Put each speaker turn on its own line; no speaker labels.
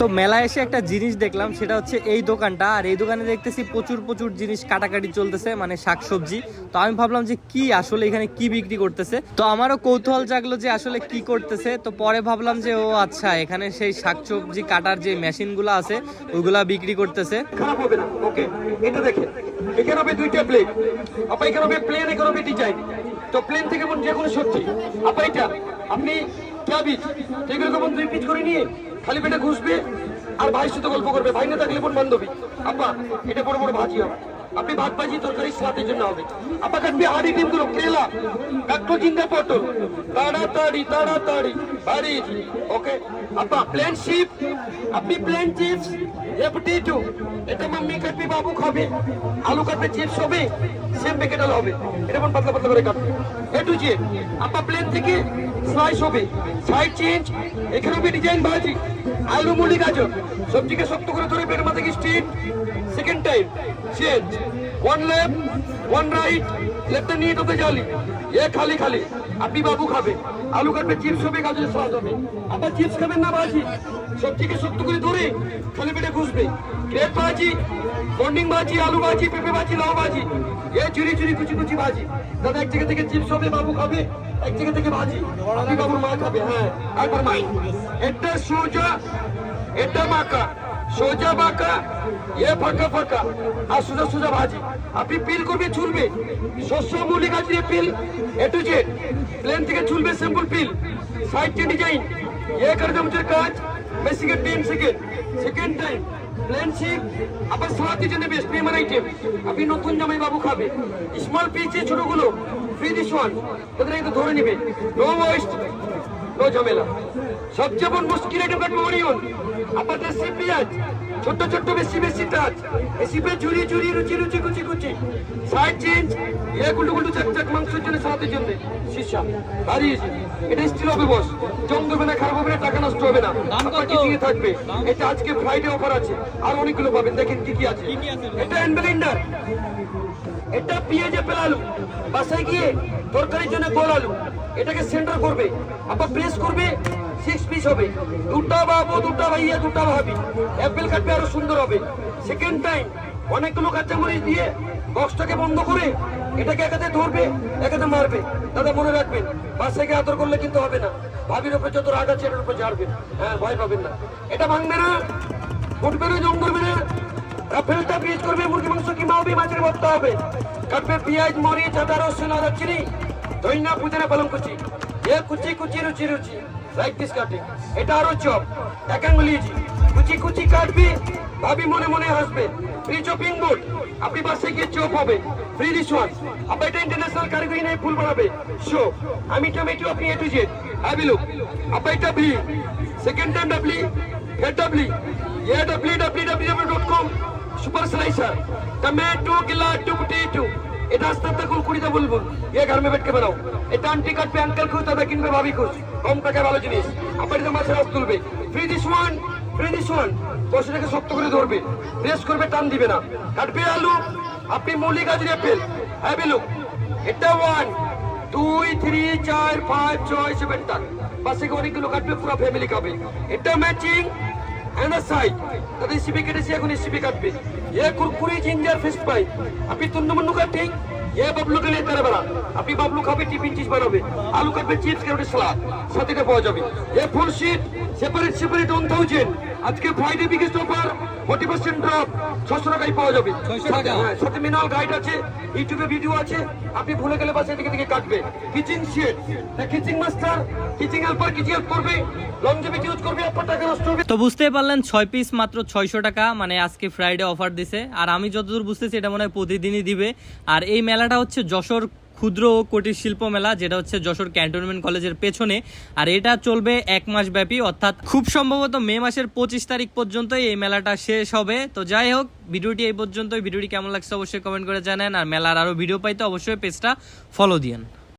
তো মেলায় এসে একটা জিনিস দেখলাম, সেটা হচ্ছে এই দোকানটা। আর এই দোকানে দেখতেছি প্রচুর প্রচুর জিনিস কাটাকাটি চলতেছে মানে শাকসবজি। তো আমি ভাবলাম যে কি আসলে এখানে কি বিক্রি করতেছে? তো আমারও কৌতূহল জাগলো যে আসলে কি করতেছে। তো পরে ভাবলাম যে, ও আচ্ছা এখানে সেই শাকসবজি কাটার যে মেশিনগুলো আছে ওইগুলা বিক্রি করতেছে।
খারাপ হবে না, ওকে। এটা দুইটা আপনি করে নিয়ে খালি পেটে ঘুষবে আর ভাইয়ের সাথে গল্প করবে। ভাই না থাকলে বোন বান্ধবী? আপা এটা বড় বড় ভাজি হবে। আপনি ভাত ভাজি, তরকারি সালাতের জন্য হবে। আপা কাটবে হাড়ি ডিমগুলো কেলা কাটলো জিন্দা পটল। তাড়াতাড়ি তাড়াতাড়ি, বাড়ি। ওকে? আপা প্লেন শিপ আপনি প্লেন চিপস এফটি এটা মাম্মি কাটবে বাবু খাবে আলু কাটবে চিপস হবে সেম প্যাকেট আলু হবে এটা মন পাতলা পাতলা করে কাটবে এ টু জেড আপা প্লেন থেকে স্লাইস হবে সাইড চেঞ্জ এখানে হবে ডিজাইন ভাজি আলু মুলি গাজর। সবজিকে শক্ত করে ধরে পেটের মাথা থেকে straight second time change one left one right left নিয়ে ঢোকে জালি। এ খালি খালি। আপনি বাবু খাবে। আলু কাটবে, চিপস হবে, গাজরের স্বাদ হবে। আবার চিপস খাবেন না ভাজি সবজিকে শক্ত করে ধরে খালি পেটে ঘুষবে। গ্রেট ভাজি বন্ডিং ভাজি আলু ভাজি পেঁপে ভাজি লাউ ভাজি এ চুরি চুরি, কুচি কুচি ভাজি দাদা, এক জায়গা থেকে চিপস হবে, বাবু খাবে, এক জায়গা থেকে ভাজি আপনি বাবুর মা খাবে হ্যাঁ। একবার মাই। এটা সোজা এটা মাকা। সোজা বাঁকা, এ ফাঁকা ফাঁকা। আর সোজা সোজা ভাজি। আপনি পিল করবে, ছুলবে। শস্য মূলি গাছ দিয়ে peel A to Z plain থেকে ছুলবে সিম্পল পিল। সাইড কে ডিজাইন এ করে চামচের কাজ। বেসিকে ten second second time plain ship আবার সালাতের জন্য বেস্ট প্রিমিয়ার আইটেম আপনি নতুন জামাই বাবু খাবে। স্মল পিচে ছোটগুলো। ফ্রি দিস ওয়ান তাদের ধরে নিবে। নো ওয়েস্ট নো ঝামেলা। সবচেয়ে বড় মুশকিল কাটবে অনিয়ন আবার দেশি পেঁয়াজ ছোট্ট ছোট্ট বেশি বেশি টাচ বেশি পে ঝুরি ঝুরি রুচি রুচি কুচি কুচি। সাইড চেঞ্জ এ গুলু গুলু চাক চাক মাংসের জন্য সালাতের জন্য। শিশা দাঁড়িয়েছি এটা স্টিল হবে বস জং দেবে না খারাপ হবে না টাকা নষ্ট হবে না। আপনার কিচিংয়ে থাকবে? এটা আজকে ফ্রাইডে অফার আছে। আর অনেকগুলো পাবেন দেখেন কি কি আছে। এটা হ্যান্ড ব্লেন্ডার এটা পেঁয়াজে পেলালু বাসায় গিয়ে তরকারির জন্য গোল আলু এটাকে সেন্টার করবে। আবার প্রেস করবে সিক্স পিস হবে। দুটা বাবু, দুটা ভাইয়া, দুটা ভাবি। অ্যাপেল কাটবে, আরও সুন্দর হবে। সেকেন্ড টাইম অনেকগুলো কাঁচামরিচ দিয়ে বক্সটাকে বন্ধ করে এটাকে একাতে ধরবে, একাতে মারবে। দাদা, মনে রাখবেন গিয়ে আদর করলে কিন্তু হবে না। ভাবির উপরে যত রাগ আছে, এটার উপরে ঝাড়বেন হ্যাঁ ভয় পাবেন না। এটা ভাঙবে না। উঠবে না জং ধরবে না রাফেলটা পিস করবে, মুরগি মাংস কিমা হবে মাছের ভর্তা হবে। কাটবে পেঁয়াজ, মরিচ, আদা, রসুন, আদা, চিনি। দৈনা পুজোরে বলম কুচি এ কুচি কুচি রুচি রুচি। লাইক দিস কাটিং এটা আরও চপ। এক আঙ্গুলিয়েছি কুচি কুচি কাটবি, ভাবি মনে মনে হাসবে। ফ্রি চপিং বোর্ড আপনি পাশে গিয়ে চপ হবে। ফ্রি রিসোয়ান আপনি এটা ইন্টারন্যাশনাল কারিগরি নিয়ে ফুল বানাবে। শো আমি টমেটো আপনি এটু জেড হ্যাভি লুক আপনি এটা V second time W head W এ W W W dot com super slicer tomato গিলা টু কুড়কুড়িতে বলব। এ ঘর মে বেট কে বানাও এটা আন্টি কাটবে আঙ্কেল খুশ দাদা কিনবে ভাবি খুশ কম টাকায় ভালো জিনিস। আপনার তো মাছের রস তুলবে। Free this one free this one বসেটাকে শক্ত করে ধরবে। প্রেস করবে, টান দিবে না। কাটবে আলু। আপনি মৌলিক গাজরে আপেল হ্যাভি লুক এটা ওয়ান দুই থ্রি চার, পাঁচ, ছয় সেভেন টাক পাশে অনেকগুলো কাটবে, পুরো ফ্যামিলি খাবে। এটা ম্যাচিং এন্ড সাইড তাদের সিপি কেটেছে, এখন সিপি কাটবে। এ কুরকুরি জিঞ্জার ফিশ ফ্রাই আপনি তুন্নু মুন্নু কাটিং। এ বাবলু কে নিয়ে তারা বেড়া। আপনি বাবলু খাবে, টিফিন চিজ বানাবে। আলু কাটবে, চিপস কেন সালাদ। সাথে পাওয়া যাবে। এ full sheet separate separate one thousand আজকে Friday biggest offer forty percent drop ছশো টাকায় পাওয়া যাবে। সাথে হ্যাঁ, মিনাল গাইড আছে ইউটিউবে ভিডিও আছে আপনি ভুলে গেলে বাসা থেকে থেকে কাটবে। Kitchen sheet kitchen master kitchen helper kitchen help করবে
তো বুঝতেই পারলেন ছয় পিস মাত্র ছয়শো টাকা মানে আজকে ফ্রাইডে অফার দিছে। আর আমি যতদূর বুঝতেছি এটা মনে হয় প্রতিদিনই দিবে। আর এই মেলাটা হচ্ছে যশোর ক্ষুদ্র ও কুটির শিল্প মেলা, যেটা হচ্ছে যশোর ক্যান্টনমেন্ট কলেজের পেছনে। আর এটা চলবে এক মাস ব্যাপী, অর্থাৎ খুব সম্ভবত মে মাসের পঁচিশ তারিখ পর্যন্ত এই মেলাটা শেষ হবে। তো যাই হোক, ভিডিওটি এই পর্যন্ত ভিডিওটি কেমন লাগছে অবশ্যই কমেন্ট করে জানেন। আর মেলার আরও ভিডিও পাইতে অবশ্যই পেজটা ফলো দিয়েন।